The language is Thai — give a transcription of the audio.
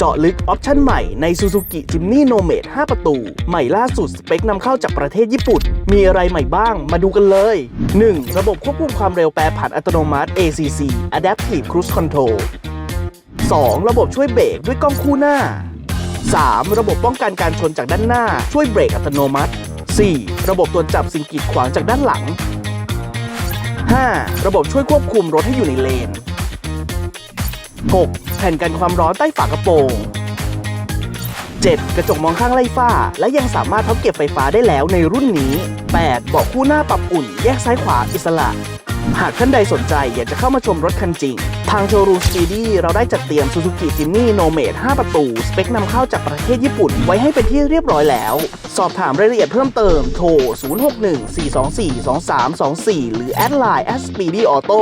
เจาะลึกออปชั่นใหม่ใน Suzuki Jimny Nomad 5 ประตู ใหม่ล่าสุดสเปคนำเข้าจากประเทศญี่ปุ่น มีอะไรใหม่บ้างมาดูกันเลย 1. ระบบควบคุมความเร็วแปรผันอัตโนมัติ ACC Adaptive Cruise Control 2. ระบบช่วยเบรกด้วยกล้องคู่หน้า 3. ระบบป้องกันการชนจากด้านหน้า ช่วยเบรกอัตโนมัติ 4. ระบบตรวจจับสิ่งกีดขวางจากด้านหลัง 5. ระบบช่วยควบคุมรถให้อยู่ในเลน 6. แผ่นกันความร้อนใต้ฝากระโปรง 7. กระจกมองข้างไล่ฝ้า และยังสามารถพับเก็บไฟฟ้าได้แล้วในรุ่นนี้ 8. เบาะคู่หน้าปรับอุ่น แยกซ้ายขวาอิสระ หากท่านใดสนใจอยากจะเข้ามาชมรถคันจริง ทางโชว์รูมสปีดี้เราได้จัดเตรียม Suzuki Jimny Nomad 5ประตู สเปคนำเข้าจากประเทศญี่ปุ่นไว้ให้เป็นที่เรียบร้อยแล้ว สอบถามรายละเอียดเพิ่มเติมโทร 061 424 2324 หรือแอดไลน์ speedy auto